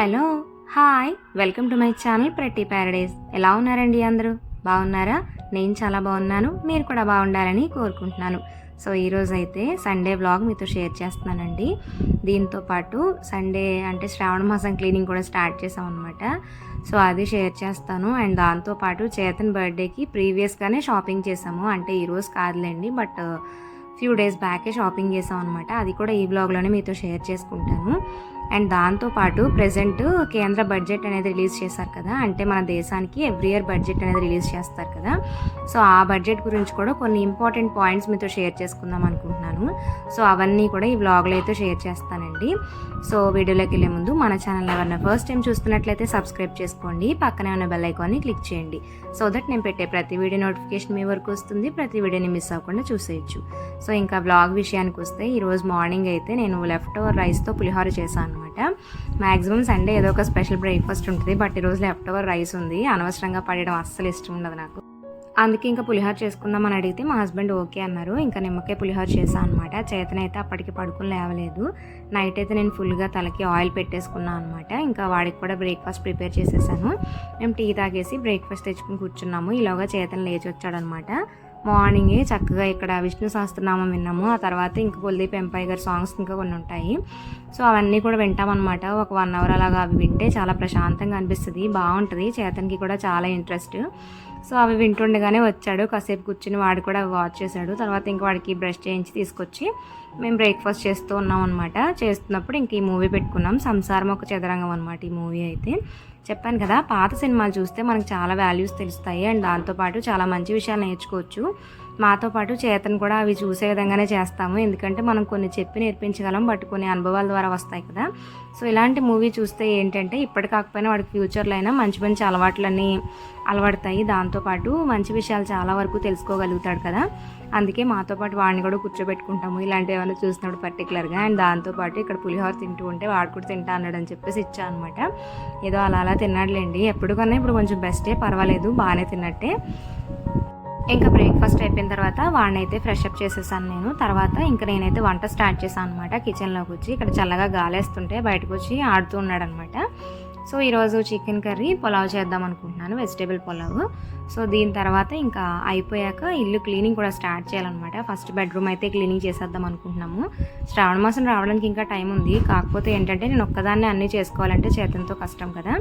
Hello hi. Welcome to my channel Prathi paradise. ఎలా ఉన్నారండి అందరూ? బాగున్నారా? నేను చాలా బాగున్నాను. మీరు కూడా బాగుండాలని కోరుకుంటున్నాను. సో ఈరోజు అయితే సండే వ్లాగ్ మీతో షేర్ చేస్తున్నానండి. దీంతో పాటు సండే అంటే శ్రావణ మాసం క్లీనింగ్ కూడా స్టార్ట్ చేసాం అనమాట సో అది షేర్ చేస్తాను. అండ్ దాంతోపాటు చేతన్ బర్త్డేకి ప్రీవియస్గానే షాపింగ్ చేసాము అంటే ఈరోజు కాదులేండి బట్ ఫ్యూ డేస్ బ్యాకే షాపింగ్ చేసాం అనమాట అది కూడా ఈ బ్లాగ్లోనే మీతో షేర్ చేసుకుంటాను. అండ్ దాంతోపాటు ప్రజెంట్ కేంద్ర బడ్జెట్ అనేది రిలీజ్ చేశారు కదా అంటే మన దేశానికి ఎవ్రీ ఇయర్ బడ్జెట్ అనేది రిలీజ్ చేస్తారు కదా. సో ఆ బడ్జెట్ గురించి కూడా కొన్ని ఇంపార్టెంట్ పాయింట్స్ మీతో షేర్ చేసుకుందాం అనుకుంటున్నాను. సో అవన్నీ కూడా ఈ బ్లాగ్లో అయితే షేర్ చేస్తానండి. సో వీడియోలోకి వెళ్ళే ముందు మన ఛానల్ ఎవరైనా ఫస్ట్ టైం చూస్తున్నట్లయితే సబ్స్క్రైబ్ చేసుకోండి. పక్కనే ఉన్న బెల్ ఐకాన్ని క్లిక్ చేయండి. సో దట్ నేను పెట్టే ప్రతి వీడియో నోటిఫికేషన్ మీ వరకు వస్తుంది. ప్రతి వీడియోని మిస్ అవ్వకుండా చూసేయచ్చు. సో ఇంకా బ్లాగ్ విషయానికి వస్తే ఈరోజు మార్నింగ్ అయితే నేను లెఫ్ట్ ఓవర్ రైస్తో పులిహోర చేశాను. అనమాట మ్యాక్సిమం సండే ఏదో ఒక స్పెషల్ బ్రేక్ఫాస్ట్ ఉంటుంది బట్ ఈరోజు లెఫ్ట్ ఓవర్ రైస్ ఉంది. అనవసరంగా పడడం అస్సలు ఇష్టం ఉండదు నాకు. అందుకే ఇంకా పులిహోర చేసుకుందామని అడిగితే మా హస్బెండ్ ఓకే అన్నారు. ఇంకా నిమ్మకాయ పులిహోర చేశాను అనమాట చేతనైతే అప్పటికి పడుకుని లేవలేదు. నైట్ అయితే నేను ఫుల్గా తలకి ఆయిల్ పెట్టేసుకున్నాను అనమాట ఇంకా వాడికి కూడా బ్రేక్ఫాస్ట్ ప్రిపేర్ చేసేసాను. మేము టీ తాగేసి బ్రేక్ఫాస్ట్ తెచ్చుకుని కూర్చున్నాము. ఈలోగా చేతన లేచి వచ్చాడనమాట మార్నింగే చక్కగా ఇక్కడ విష్ణు సహస్రనామం విన్నాము. ఆ తర్వాత ఇంకా కుల్దీప్ ఎంపై గారి సాంగ్స్ ఇంకా కొన్ని ఉంటాయి. సో అవన్నీ కూడా వింటామన్నమాట. ఒక వన్ అవర్ అలాగా అవి వింటే చాలా ప్రశాంతంగా అనిపిస్తుంది బాగుంటుంది. చేతన్కి కూడా చాలా ఇంట్రెస్ట్. సో అవి వింటుండగానే వచ్చాడు. కాసేపు కూర్చుని వాడు కూడా అవి వాచ్ చేశాడు. తర్వాత ఇంకా వాడికి బ్రష్ చేయించి తీసుకొచ్చి మేము బ్రేక్ఫాస్ట్ చేస్తూ ఉన్నాం అనమాట చేస్తున్నప్పుడు ఇంక ఈ మూవీ పెట్టుకున్నాం. సంసారం ఒక చదరంగం అనమాట ఈ మూవీ అయితే. చెప్పాను కదా పాత సినిమాలు చూస్తే మనకు చాలా వాల్యూస్ తెలుస్తాయి అండ్ దాంతోపాటు చాలా మంచి విషయాలు నేర్చుకోవచ్చు. మాతో పాటు చేతను కూడా అవి చూసే విధంగానే చేస్తాము. ఎందుకంటే మనం కొన్ని చెప్పి నేర్పించగలం బట్ కొన్ని అనుభవాల ద్వారా వస్తాయి కదా. సో ఇలాంటి మూవీ చూస్తే ఏంటంటే ఇప్పటి కాకపోయినా వాడికి ఫ్యూచర్లో అయినా మంచి మంచి అలవాట్లన్నీ అలవడతాయి దాంతోపాటు మంచి విషయాలు చాలా వరకు తెలుసుకోగలుగుతాడు కదా. అందుకే మాతో పాటు వాడిని కూడా కూర్చోబెట్టుకుంటాము. ఇలాంటివి ఏమైనా చూసినప్పుడు పర్టికులర్గా అండ్ దాంతోపాటు ఇక్కడ పులిహోర తింటూ ఉంటే వాడు కూడా తింటా అన్నాడు అని చెప్పేసి ఇచ్చా అనమాట ఏదో అలా అలా తిన్నాడులేండి. ఎప్పుడు కన్నా ఇప్పుడు కొంచెం బెస్టే పర్వాలేదు బాగానే తిన్నట్టే. ఇంకా బ్రేక్ఫాస్ట్ అయిపోయిన తర్వాత వాడిని అయితే ఫ్రెష్ అప్ చేసేసాను నేను. తర్వాత ఇంకా నేనైతే వంట స్టార్ట్ చేశాను అనమాట కిచెన్లోకి వచ్చి ఇక్కడ చల్లగా గాలేస్తుంటే బయటకు వచ్చి ఆడుతూ ఉన్నాడు అనమాట సో ఈరోజు చికెన్ కర్రీ పులావ్ చేద్దాం అనుకుంటున్నాను వెజిటేబుల్ పులావ్. సో దీని తర్వాత ఇంకా అయిపోయాక ఇల్లు క్లీనింగ్ కూడా స్టార్ట్ చేయాలన్నమాట. ఫస్ట్ బెడ్రూమ్ అయితే క్లీనింగ్ చేసేద్దాం అనుకుంటున్నాము. శ్రావణ మాసం రావడానికి ఇంకా టైం ఉంది. కాకపోతే ఏంటంటే నేను ఒక్కదాన్ని అన్నీ చేసుకోవాలంటే చేతంతో కష్టం కదా.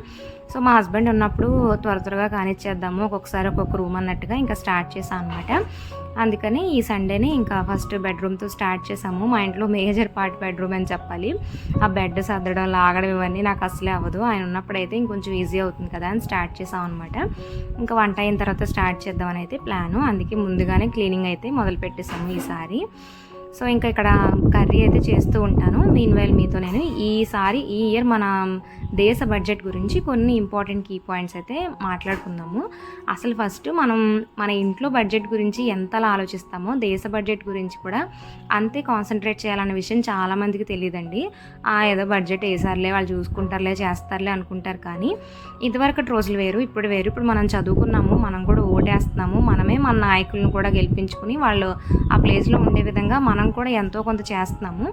సో మా హస్బెండ్ ఉన్నప్పుడు త్వర త్వరగా కానిచ్చేద్దాము. ఒక్కొక్కసారి ఒక్కొక్క రూమ్ అన్నట్టుగా ఇంకా స్టార్ట్ చేశాను అనమాట అందుకని ఈ సండేనే ఇంకా ఫస్ట్ బెడ్రూమ్తో స్టార్ట్ చేసాము మా ఇంట్లో మేజర్ పార్ట్ బెడ్రూమ్ అని చెప్పాలి. ఆ బెడ్ సర్దడం లాగడం ఇవన్నీ నాకు అసలే అవ్వదు. ఆయన ఉన్నప్పుడైతే ఇంకొంచెం ఈజీ అవుతుంది కదా అని స్టార్ట్ చేసాం అనమాట ఇంకా వంట అయిన తర్వాత స్టార్ట్ చేద్దామని అయితే ప్లాను అందుకే ముందుగానే క్లీనింగ్ అయితే మొదలు పెట్టేసాము ఈసారి. సో ఇంకా ఇక్కడ కర్రీ అయితే చేస్తూ ఉంటాను. మీన్వైల్ మీతో నేను ఈసారి ఈ ఇయర్ మన దేశ బడ్జెట్ గురించి కొన్ని ఇంపార్టెంట్ కీ పాయింట్స్ అయితే మాట్లాడుకుందాము. అసలు ఫస్ట్ మనం మన ఇంట్లో బడ్జెట్ గురించి ఎంతలా ఆలోచిస్తామో దేశ బడ్జెట్ గురించి కూడా అంతే కాన్సన్ట్రేట్ చేయాలన్న విషయం చాలామందికి తెలియదండి ఆ ఏదో బడ్జెట్ వేసారులే వాళ్ళు చూసుకుంటారులే చేస్తారులే అనుకుంటారు కానీ ఇదివరకటి రోజులు వేరు ఇప్పుడు వేరు. ఇప్పుడు మనం చదువుకున్నాము మనం కూడా ఓటేస్తున్నాము. మనమే మన నాయకులను కూడా గెలిపించుకుని వాళ్ళు ఆ ప్లేస్లో ఉండే విధంగా మనం కూడా ఎంతో కొంత చేస్తున్నాము.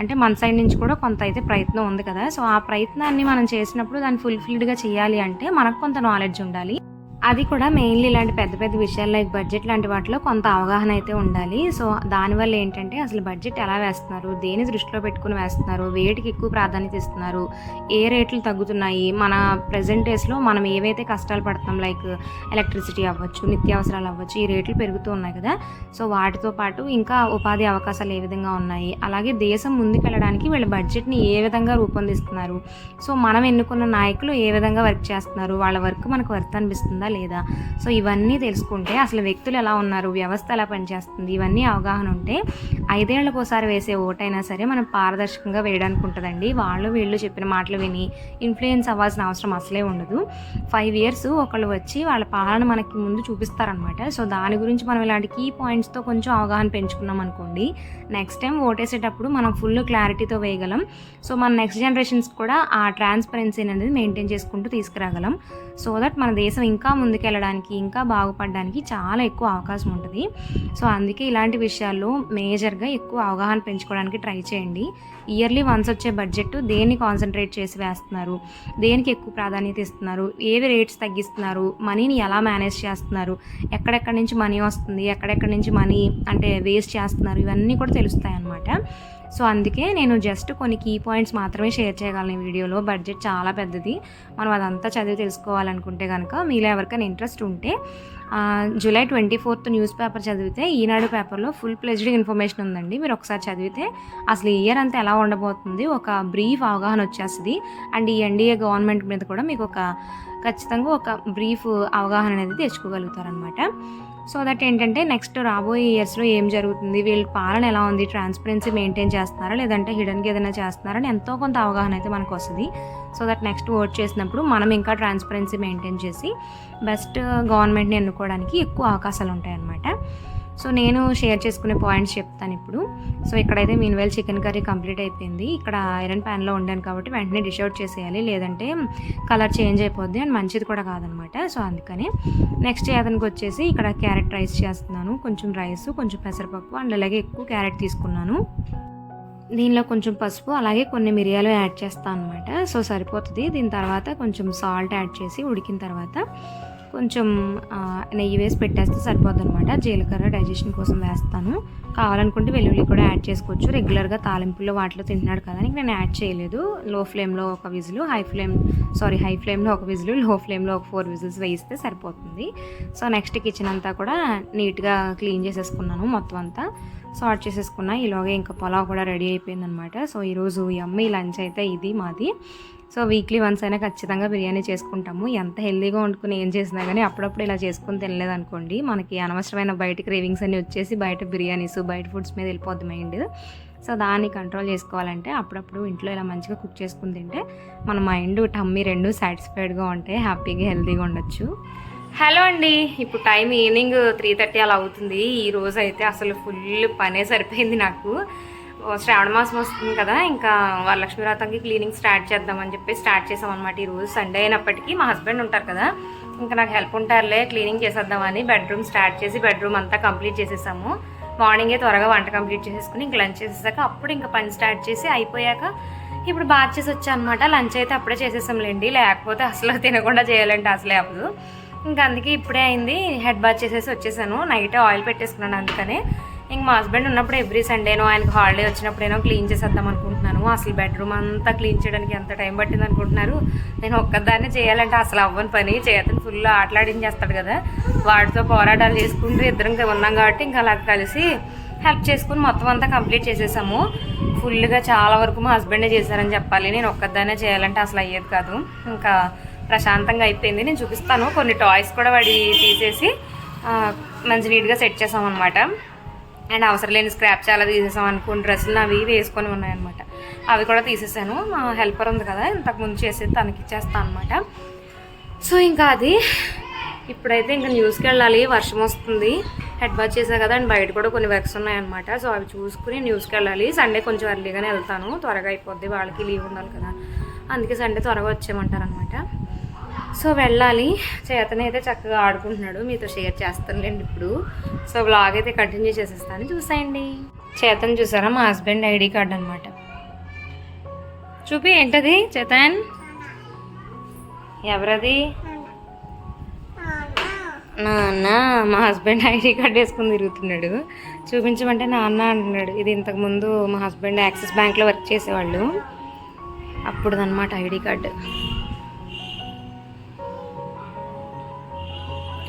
అంటే మన సైడ్ నుంచి కూడా కొంత అయితే ప్రయత్నం ఉంది కదా. సో ఆ ప్రయత్నాన్ని మనం చేసినప్పుడు దాన్ని ఫుల్ఫిల్డ్గా చేయాలి అంటే మనకు కొంత నాలెడ్జ్ ఉండాలి. అది కూడా మెయిన్లీ ఇలాంటి పెద్ద పెద్ద విషయాలు లైక్ బడ్జెట్ లాంటి వాటిలో కొంత అవగాహన అయితే ఉండాలి. సో దానివల్ల ఏంటంటే అసలు బడ్జెట్ ఎలా వేస్తున్నారు? దేని దృష్టిలో పెట్టుకుని వేస్తున్నారు? వేటికి ఎక్కువ ప్రాధాన్యత ఇస్తున్నారు? ఏ రేట్లు తగ్గుతున్నాయి? మన ప్రజెంట్ డేస్లో మనం ఏవైతే కష్టాలు పడుతున్నాం లైక్ ఎలక్ట్రిసిటీ అవ్వచ్చు నిత్యావసరాలు అవ్వచ్చు ఈ రేట్లు పెరుగుతూ ఉన్నాయి కదా. సో వాటితో పాటు ఇంకా ఉపాధి అవకాశాలు ఏ విధంగా ఉన్నాయి? అలాగే దేశం ముందుకెళ్ళడానికి వీళ్ళ బడ్జెట్ని ఏ విధంగా రూపొందిస్తున్నారు? సో మనం ఎన్నుకున్న నాయకులు ఏ విధంగా వర్క్ చేస్తున్నారు? వాళ్ళ వర్క్ మనకు వర్త్ అనిపిస్తుందా? లేదా? సో ఇవన్నీ తెలుసుకుంటే అసలు వ్యక్తులు ఎలా ఉన్నారు? వ్యవస్థ ఎలా పనిచేస్తుంది? ఇవన్నీ అవగాహన ఉంటే ఐదేళ్ళకు ఒకసారి వేసే ఓటైనా సరే మనం పారదర్శకంగా వేయడానికి ఉంటుందండి. వాళ్ళు వీళ్ళు చెప్పిన మాటలు విని ఇన్ఫ్లుయెన్స్ అవ్వాల్సిన అవసరం అసలే ఉండదు. ఫైవ్ ఇయర్స్ ఒకళ్ళు వచ్చి వాళ్ళ పాలన మనకి ముందు చూపిస్తారనమాట సో దాని గురించి మనం ఇలాంటి కీ పాయింట్స్తో కొంచెం అవగాహన పెంచుకున్నాం అనుకోండి. నెక్స్ట్ టైం ఓటేసేటప్పుడు మనం ఫుల్ క్లారిటీతో వేయగలం. సో మన నెక్స్ట్ జనరేషన్స్ కూడా ఆ ట్రాన్స్పరెన్సీ అనేది మెయింటైన్ చేసుకుంటూ తీసుకురాగలం. సో దట్ మన దేశం ఇంకా ముందుకెళ్ళడానికి ఇంకా బాగుపడడానికి చాలా ఎక్కువ అవకాశం ఉంటుంది. సో అందుకే ఇలాంటి విషయాల్లో మేజర్గా ఎక్కువ అవగాహన పెంచుకోవడానికి ట్రై చేయండి. ఇయర్లీ వన్స్ వచ్చే బడ్జెట్ దేన్ని కాన్సన్ట్రేట్ చేసి వేస్తున్నారు? దేనికి ఎక్కువ ప్రాధాన్యత ఇస్తున్నారు? ఏవి రేట్స్ తగ్గిస్తున్నారు? మనీని ఎలా మేనేజ్ చేస్తున్నారు? ఎక్కడెక్కడి నుంచి మనీ వస్తుంది? ఎక్కడెక్కడి నుంచి మనీ అంటే వేస్ట్ చేస్తున్నారు? ఇవన్నీ కూడా తెలుస్తాయి అన్నమాట సో అందుకే నేను జస్ట్ కొన్ని కీ పాయింట్స్ మాత్రమే షేర్ చేయగలను ఈ వీడియోలో. బడ్జెట్ చాలా పెద్దది. మనం అదంతా చదివి తెలుసుకోవాలనుకుంటే కనుక మీలో ఎవరికైనా ఇంట్రెస్ట్ ఉంటే July twenty fourth news paper చదివితే ఈనాడు పేపర్లో ఫుల్ ప్లెజ్డ్ ఇన్ఫర్మేషన్ ఉందండి. మీరు ఒకసారి చదివితే అసలు ఈ ఇయర్ అంతా ఎలా ఉండబోతుంది? ఒక బ్రీఫ్ అవగాహన వచ్చేస్తుంది. అండ్ ఈ ఎన్డీఏ గవర్నమెంట్ మీద కూడా మీకు ఒక ఖచ్చితంగా ఒక బ్రీఫ్ అవగాహన అనేది తెచ్చుకోగలుగుతారనమాట సో దట్ ఏంటంటే నెక్స్ట్ రాబోయే ఇయర్స్లో ఏం జరుగుతుంది? వీళ్ళ పాలన ఎలా ఉంది? ట్రాన్స్పరెన్సీ మెయింటైన్ చేస్తున్నారా? లేదంటే హిడెన్గా ఏదైనా చేస్తున్నారా? అని ఎంతో కొంత అవగాహన అయితే మనకు వస్తుంది. సో దట్ నెక్స్ట్ ఓట్ చేసినప్పుడు మనం ఇంకా ట్రాన్స్పరెన్సీ మెయింటైన్ చేసి బెస్ట్ గవర్నమెంట్ని ఎన్నుకోవడానికి ఎక్కువ అవకాశాలు ఉంటాయి అన్నమాట సో నేను షేర్ చేసుకునే పాయింట్స్ చెప్తాను ఇప్పుడు. సో ఇక్కడైతే మీన్వేల్ చికెన్ కర్రీ కంప్లీట్ అయిపోయింది. ఇక్కడ ఐరన్ ప్యాన్లో ఉండాను కాబట్టి వెంటనే డిష్ అవుట్ చేసేయాలి. లేదంటే కలర్ చేంజ్ అయిపోద్ది అండ్ మంచిది కూడా కాదనమాట. సో అందుకని నెక్స్ట్ అతనికి వచ్చేసి ఇక్కడ క్యారెట్ రైస్ చేస్తున్నాను. కొంచెం రైస్ కొంచెం పెసరపప్పు అండ్ అలాగే ఎక్కువ క్యారెట్ తీసుకున్నాను. దీనిలో కొంచెం పసుపు అలాగే కొన్ని మిరియాలు యాడ్ చేస్తాను అనమాట సో సరిపోతుంది. దీని తర్వాత కొంచెం సాల్ట్ యాడ్ చేసి ఉడికిన తర్వాత కొంచెం నెయ్యి వేసి పెట్టేస్తే సరిపోద్ది అనమాట జీలకర్ర డైజెషన్ కోసం వేస్తాను. కావాలనుకుంటే వెల్లుల్లి కూడా యాడ్ చేసుకోవచ్చు. రెగ్యులర్గా తాలింపుల్లో వాటిలో తింటున్నాడు కదా అని నేను యాడ్ చేయలేదు. లో ఫ్లేమ్లో ఒక whistle high flame sorry high ఫ్లేమ్లో ఒక విజిల్లో ఫ్లేమ్లో ఒక ఫోర్ విజిల్స్ వేయిస్తే సరిపోతుంది. సో నెక్స్ట్ కిచెన్ అంతా కూడా నీట్గా క్లీన్ చేసేసుకున్నాను మొత్తం అంతా. సార్ట్ చేసేసుకున్నా ఈలోగా ఇంకా పొలావ్ కూడా రెడీ అయిపోయిందనమాట సో ఈరోజు యమ్మీ లంచ్ అయితే ఇది మాది. సో వీక్లీ వన్స్ అయినా ఖచ్చితంగా బిర్యానీ చేసుకుంటాము. ఎంత హెల్దీగా వండుకుని ఏం చేసినా కానీ అప్పుడప్పుడు ఇలా చేసుకుని తినలేదు అనుకోండి మనకి అనవసరమైన బయట క్రేవింగ్స్ అన్నీ వచ్చేసి బయట బిర్యానీస్ బయట ఫుడ్స్ మీద వెళ్ళిపోద్ది మైండ్. సో దాన్ని కంట్రోల్ చేసుకోవాలంటే అప్పుడప్పుడు ఇంట్లో ఇలా మంచిగా కుక్ చేసుకుని తింటే మన మైండ్ టమ్మీ రెండు సాటిస్ఫైడ్గా ఉంటాయి హ్యాపీగా హెల్తీగా ఉండొచ్చు. హలో అండి ఇప్పుడు టైం ఈవినింగ్ త్రీ థర్టీ అలా అవుతుంది. ఈ రోజు అయితే అసలు ఫుల్ పనే సరిపోయింది నాకు. శ్రావణ మాసం వస్తుంది కదా ఇంకా వరలక్ష్మి వ్రతంకి క్లీనింగ్ స్టార్ట్ చేద్దామని చెప్పి స్టార్ట్ చేసాం అనమాట ఈ రోజు సండే అయినప్పటికీ మా హస్బెండ్ ఉంటారు కదా ఇంకా నాకు హెల్ప్ ఉంటారులే క్లీనింగ్ చేసేద్దామని బెడ్రూమ్ స్టార్ట్ చేసి బెడ్రూమ్ అంతా కంప్లీట్ చేసేసాము. మార్నింగే త్వరగా వంట కంప్లీట్ చేసేసుకుని ఇంకా లంచ్ చేసేసాక అప్పుడు ఇంకా పని స్టార్ట్ చేసి అయిపోయాక ఇప్పుడు బాగా చేసి వచ్చానమాట లంచ్ అయితే అప్పుడే చేసేసాంలేండి లేకపోతే అసలు తినకుండా చేయాలంటే అసలే అవ్వదు. ఇంకా అందుకే ఇప్పుడే అయింది హెడ్ బాత్ చేసేసి వచ్చేసాను. నైట్ ఆయిల్ పెట్టేసుకున్నాను అందుకనే. ఇంక మా హస్బెండ్ ఉన్నప్పుడు ఎవ్రీ సండేనో ఆయనకు హాలిడే వచ్చినప్పుడేనో క్లీన్ చేసేద్దాం అనుకుంటున్నాను. అసలు బెడ్రూమ్ అంతా క్లీన్ చేయడానికి ఎంత టైం పట్టింది అనుకుంటున్నారు? నేను ఒక్కదాన్ని చేయాలంటే అసలు అవ్వని పని చేతను ఫుల్ ఆటలాడించేస్తాడు కదా. వాడితో పోరాటాలు చేసుకుంటూ ఇద్దరం ఉన్నాం కాబట్టి ఇంకా అలా కలిసి హెల్ప్ చేసుకుని మొత్తం అంతా కంప్లీట్ చేసేసాము. ఫుల్గా చాలా వరకు మా హస్బెండే చేశారని చెప్పాలి. నేను ఒక్కదానే చేయాలంటే అసలు అయ్యేది కాదు. ఇంకా ప్రశాంతంగా అయిపోయింది. నేను చూపిస్తాను. కొన్ని టాయ్స్ కూడా వాడి తీసేసి మంచి నీట్గా సెట్ చేసాం అనమాట అండ్ అవసరం లేని స్క్రాప్స్ అలా తీసేసాం అనుకుని డ్రెస్సులు అవి వేసుకొని ఉన్నాయన్నమాట. అవి కూడా తీసేసాను. మా హెల్పర్ ఉంది కదా ఇంతకుముందు చేసేది తనకి ఇచ్చేస్తాను అనమాట సో ఇంకా అది ఇప్పుడైతే ఇంకా న్యూస్కి వెళ్ళాలి. వర్షం వస్తుంది. హెడ్ బాత్ చేసా కదా అండ్ బయట కూడా కొన్ని వర్క్స్ ఉన్నాయన్నమాట. సో అవి చూసుకుని న్యూస్కి వెళ్ళాలి. సండే కొంచెం ఎర్లీగానే వెళ్తాను. త్వరగా అయిపోద్ది. వాళ్ళకి లీవ్ ఉండాలి కదా. అందుకే సండే త్వరగా వచ్చేయమంటారనమాట సో వెళ్ళాలి. చేతనైతే అయితే చక్కగా ఆడుకుంటున్నాడు. మీతో షేర్ చేస్తానులేండి ఇప్పుడు. సో బ్లాగ్ అయితే కంటిన్యూ చేసేస్తాను. చూసేయండి. చేతన్ చూసారా? మా హస్బెండ్ ఐడి కార్డ్ అనమాట చూపి ఏంటది? చేతన్? ఎవరది? నాన్న. మా హస్బెండ్ ఐడి కార్డ్ వేసుకుని తిరుగుతున్నాడు. చూపించమంటే నాన్న అంటున్నాడు. ఇది ఇంతకుముందు మా హస్బెండ్ యాక్సిస్ బ్యాంక్లో వర్క్ చేసేవాళ్ళు. అప్పుడుదన్నమాట ఐడి కార్డు.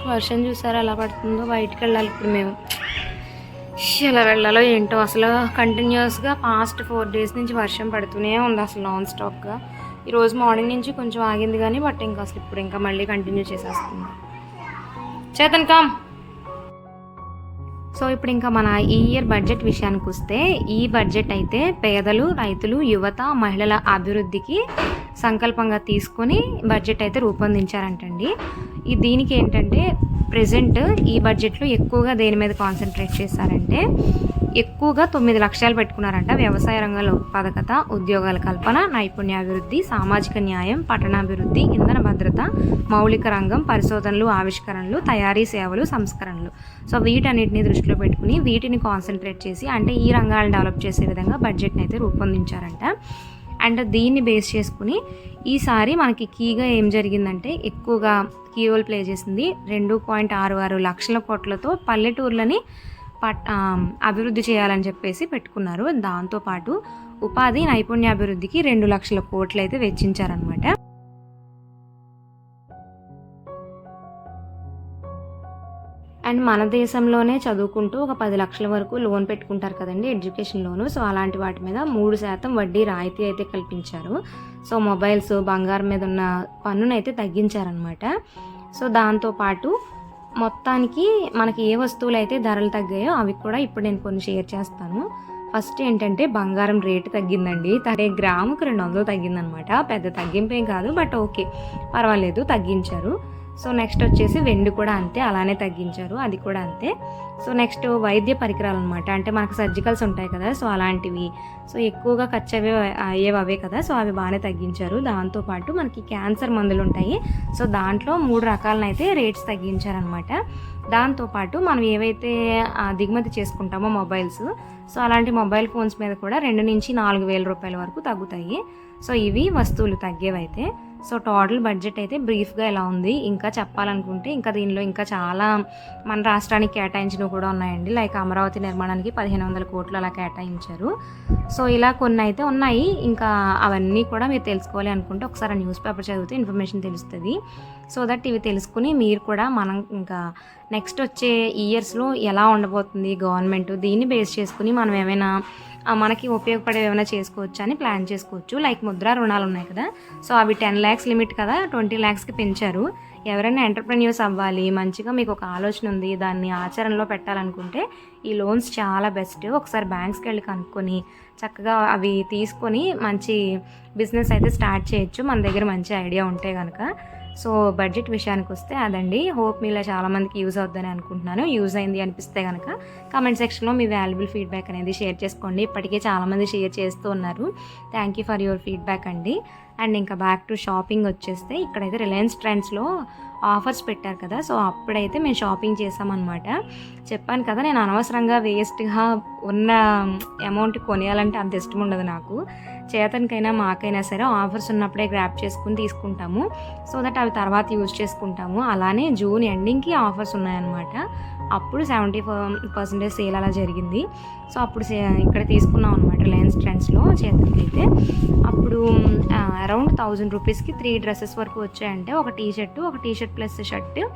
వర్షం చూసారా ఎలా పడుతుందో? బయటికి వెళ్ళాలి ఇప్పుడు మేము. ఎలా వెళ్ళాలో ఏంటో అసలు కంటిన్యూస్గా పాస్ట్ ఫోర్ డేస్ నుంచి వర్షం పడుతూనే ఉంది అసలు నాన్ స్టాప్గా ఈరోజు మార్నింగ్ నుంచి కొంచెం ఆగింది కానీ బట్ ఇంకా అసలు ఇప్పుడు ఇంకా మళ్ళీ కంటిన్యూ చేసేస్తుంది. చేతన్ కామ్ సో ఇప్పుడు ఇంకా మన ఈ ఇయర్ బడ్జెట్ విషయానికి వస్తే ఈ బడ్జెట్ అయితే పేదలు రైతులు యువత మహిళల అభివృద్ధికి సంకల్పంగా తీసుకొని బడ్జెట్ అయితే రూపొందించారంటండి. ఈ దీనికి ఏంటంటే ప్రజెంట్ ఈ బడ్జెట్లో ఎక్కువగా దేని మీద కాన్సన్ట్రేట్ చేశారంటే ఎక్కువగా తొమ్మిది లక్ష్యాలు పెట్టుకున్నారంట వ్యవసాయ రంగంలో ఉత్పాదకత ఉద్యోగాల కల్పన నైపుణ్యాభివృద్ధి సామాజిక న్యాయం పట్టణాభివృద్ధి ఇంధన భద్రత మౌలిక రంగం పరిశోధనలు ఆవిష్కరణలు తయారీ సేవలు సంస్కరణలు. సో వీటన్నిటిని దృష్టిలో పెట్టుకుని వీటిని కాన్సన్ట్రేట్ చేసి అంటే ఈ రంగాలను డెవలప్ చేసే విధంగా బడ్జెట్ని అయితే రూపొందించారంట. అండ్ దీన్ని బేస్ చేసుకుని ఈసారి మనకి కీగా ఏం జరిగిందంటే ఎక్కువగా కీ రోల్ ప్లే చేసింది రెండు పాయింట్ ఆరు ఆరు లక్షల కోట్లతో పల్లెటూర్లని పట్ అభివృద్ధి చేయాలని చెప్పేసి పెట్టుకున్నారు. దాంతోపాటు ఉపాధి నైపుణ్యాభివృద్ధికి రెండు లక్షల కోట్లు అయితే వెచ్చించారనమాట అండ్ మన దేశంలోనే చదువుకుంటూ ఒక పది లక్షల వరకు లోన్ పెట్టుకుంటారు కదండి ఎడ్యుకేషన్ లోను. సో అలాంటి వాటి మీద మూడు శాతం వడ్డీ రాయితీ అయితే కల్పించారు. సో మొబైల్స్ బంగారం మీద ఉన్న పన్నును అయితే తగ్గించారనమాట సో దాంతోపాటు మొత్తానికి మనకి ఏ వస్తువులు అయితే ధరలు తగ్గాయో అవి కూడా ఇప్పుడు నేను కొన్ని షేర్ చేస్తాను. ఫస్ట్ ఏంటంటే బంగారం రేటు తగ్గిందండి. అంటే గ్రాముకు రెండు వందలు తగ్గిందనమాట పెద్ద తగ్గింపేం కాదు బట్ ఓకే పర్వాలేదు తగ్గించారు. సో నెక్స్ట్ వచ్చేసి వెండి కూడా అంతే అలానే తగ్గించారు అది కూడా అంతే. సో నెక్స్ట్ వైద్య పరికరాలు అనమాట అంటే మనకు సర్జికల్స్ ఉంటాయి కదా సో అలాంటివి. సో ఎక్కువగా ఖర్చు అవే అయ్యేవి అవే కదా సో అవి బాగానే తగ్గించారు. దాంతోపాటు మనకి క్యాన్సర్ మందులు ఉంటాయి సో దాంట్లో మూడు రకాలనైతే రేట్స్ తగ్గించారనమాట దాంతోపాటు మనం ఏవైతే దిగుమతి చేసుకుంటామో మొబైల్స్ సో అలాంటి మొబైల్ ఫోన్స్ మీద కూడా రెండు నుంచి నాలుగు వేల రూపాయల వరకు తగ్గుతాయి. సో ఇవి వస్తువులు తగ్గేవైతే. సో టోటల్ బడ్జెట్ అయితే బ్రీఫ్గా ఎలా ఉంది ఇంకా చెప్పాలనుకుంటే ఇంకా దీనిలో ఇంకా చాలా మన రాష్ట్రానికి కేటాయించినవి కూడా ఉన్నాయండి. లైక్ అమరావతి నిర్మాణానికి పదిహేను వందల కోట్లు అలా కేటాయించారు. సో ఇలా కొన్ని అయితే ఉన్నాయి. ఇంకా అవన్నీ కూడా మీరు తెలుసుకోవాలి అనుకుంటే ఒకసారి న్యూస్ పేపర్ చదివితే ఇన్ఫర్మేషన్ తెలుస్తుంది. సో దట్ ఇవి తెలుసుకుని మీరు కూడా మనం ఇంకా నెక్స్ట్ వచ్చే ఇయర్స్లో ఎలా ఉండబోతుంది గవర్నమెంట్ దీన్ని బేస్ చేసుకుని మనం ఏమైనా మనకి ఉపయోగపడే ఏమైనా చేసుకోవచ్చు అని ప్లాన్ చేసుకోవచ్చు. లైక్ ముద్ర రుణాలు ఉన్నాయి కదా. సో అవి టెన్ ల్యాక్స్ లిమిట్ కదా ట్వంటీ ల్యాక్స్కి పెంచారు. ఎవరైనా ఎంటర్ప్రెన్యూర్స్ అవ్వాలి మంచిగా మీకు ఒక ఆలోచన ఉంది దాన్ని ఆచరణలో పెట్టాలనుకుంటే ఈ లోన్స్ చాలా బెస్ట్. ఒకసారి బ్యాంక్స్కి వెళ్ళి కనుక్కొని చక్కగా అవి తీసుకొని మంచి బిజినెస్ అయితే స్టార్ట్ చేయొచ్చు. మన దగ్గర మంచి ఐడియా ఉంటే కనుక సో బడ్జెట్ విషయానికి వస్తే అదండి. హోప్ మీలో చాలామందికి యూజ్ అవుద్దని అనుకుంటున్నాను. యూజ్ అయింది అనిపిస్తే కనుక కామెంట్ సెక్షన్లో మీ వాల్యుబుల్ ఫీడ్బ్యాక్ అనేది షేర్ చేసుకోండి. ఇప్పటికే చాలామంది షేర్ చేస్తూ ఉన్నారు. Thank you for your feedback అండి. అండ్ ఇంకా బ్యాక్ టు షాపింగ్ వచ్చేస్తే ఇక్కడైతే రిలయన్స్ ట్రెండ్స్లో ఆఫర్స్ పెట్టారు కదా. సో అప్పుడైతే మేము షాపింగ్ చేసామన్నమాట. చెప్పాను కదా నేను అనవసరంగా వేస్ట్గా ఉన్న అమౌంట్ కొనేయాలంటే అంత ఇష్టం ఉండదు నాకు. చేతనికైనా మాకైనా సరే ఆఫర్స్ ఉన్నప్పుడే గ్రాప్ చేసుకుని తీసుకుంటాము. సో దట్ అవి తర్వాత యూజ్ చేసుకుంటాము. అలానే జూన్ ఎండింగ్కి ఆఫర్స్ ఉన్నాయన్నమాట. అప్పుడు సెవెంటీ పర్సెంటేజ్ సేల్ అలా జరిగింది. సో అప్పుడు సే- ఇక్కడ తీసుకున్నాం అనమాట రిలయన్స్ ట్రెండ్స్లో చేతనికి అయితే అప్పుడు అరౌండ్ థౌజండ్ రూపీస్కి త్రీ డ్రెస్సెస్ వరకు వచ్చాయంటే ఒక టీ షర్ట్ ఒక T shirt plus shirt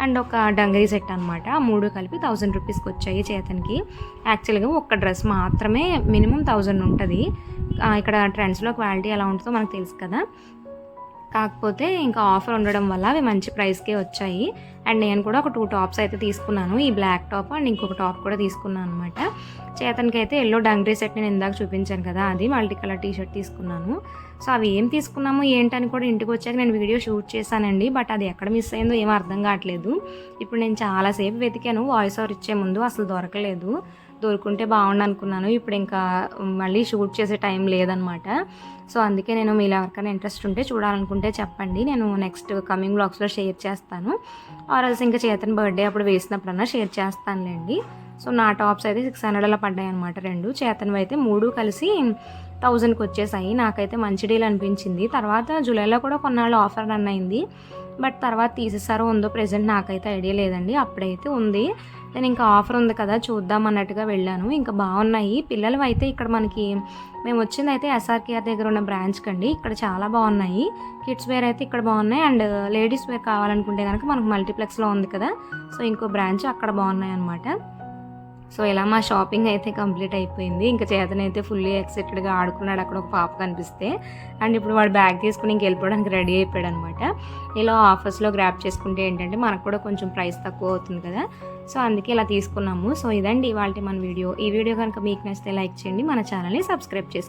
and ఒక డంగరీ సెట్ అనమాట మూడు కలిపి థౌజండ్ రూపీస్కి వచ్చాయి చేతనికి. యాక్చువల్గా ఒక్క డ్రెస్ మాత్రమే మినిమం థౌజండ్ ఉంటుంది. ఇక్కడ ట్రెండ్స్లో క్వాలిటీ ఎలా ఉంటుందో మనకు తెలుసు కదా. కాకపోతే ఇంకా ఆఫర్ ఉండడం వల్ల అవి మంచి ప్రైస్కే వచ్చాయి. అండ్ నేను కూడా ఒక టూ టాప్స్ అయితే తీసుకున్నాను. ఈ బ్లాక్ టాప్ అండ్ ఇంకొక టాప్ కూడా తీసుకున్నాను అనమాట చేతనికి అయితే ఎల్లో డంగ్రీ సెట్ నేను ఇందాక చూపించాను కదా అది మల్టీ కలర్ టీ షర్ట్ తీసుకున్నాను. సో అవి ఏం తీసుకున్నాము ఏంటని కూడా ఇంటికి వచ్చాక నేను వీడియో షూట్ చేశానండి. బట్ అది ఎక్కడ మిస్ అయిందో ఏం అర్థం కావట్లేదు. ఇప్పుడు నేను చాలాసేపు వెతికాను వాయిస్ ఓవర్ ఇచ్చే ముందు అసలు దొరకలేదు. దొరుకుంటే బాగుండు అనుకున్నాను. ఇప్పుడు ఇంకా మళ్ళీ షూట్ చేసే టైం లేదనమాట. సో అందుకే నేను మీలో ఎవరికైనా ఇంట్రెస్ట్ ఉంటే చూడాలనుకుంటే చెప్పండి. నేను నెక్స్ట్ కమింగ్ బ్లాగ్స్లో షేర్ చేస్తాను. ఆర్ఎల్స్ ఇంకా చేతన్ బర్త్డే అప్పుడు వేసినప్పుడన్నా షేర్ చేస్తానులేండి. సో నా టాప్స్ అయితే సిక్స్ హండ్రెడ్ అలా పడ్డాయి అనమాట రెండు. చేతన్వి అయితే మూడు కలిసి థౌజండ్కి వచ్చేసాయి. నాకైతే మంచి డీల్ అనిపించింది. తర్వాత జూలైలో కూడా కొన్నాళ్ళు ఆఫర్ రన్ అయింది. బట్ తర్వాత తీసేసారో ఉందో ప్రెజెంట్ నాకైతే ఐడియా లేదండి. అప్పుడైతే ఉంది. నేను ఇంకా ఆఫర్ ఉంది కదా చూద్దాం అన్నట్టుగా వెళ్ళాను. ఇంకా బాగున్నాయి. పిల్లలు అయితే ఇక్కడ మనకి మేము వచ్చింది అయితే ఎస్ఆర్కేఆర్ దగ్గర ఉన్న బ్రాంచ్ కండి ఇక్కడ చాలా బాగున్నాయి. కిడ్స్ వేర్ అయితే ఇక్కడ బాగున్నాయి. అండ్ లేడీస్ వేర్ కావాలనుకుంటే కనుక మనకు మల్టీప్లెక్స్లో ఉంది కదా. సో ఇంకో బ్రాంచ్ అక్కడ బాగున్నాయి అనమాట సో ఇలా మా షాపింగ్ అయితే కంప్లీట్ అయిపోయింది. ఇంకా చేతనైతే ఫుల్లీ ఎక్సైటెడ్గా ఆడుకున్నాడు అక్కడ ఒక పాప కనిపిస్తే. అండ్ ఇప్పుడు వాడు బ్యాగ్ తీసుకుని ఇంక వెళ్ళిపోవడానికి రెడీ అయిపోయాడు అనమాట ఇలా ఆఫర్స్లో గ్రాప్ చేసుకుంటే ఏంటంటే మనకు కూడా కొంచెం ప్రైస్ తక్కువ అవుతుంది కదా. సో అందుకే ఇలా తీసుకున్నాము. సో ఇదండి ఇవాళ మన వీడియో. ఈ వీడియో కనుక మీకు నచ్చితే లైక్ చేయండి మన ఛానల్ని సబ్స్క్రైబ్ చేసుకోండి.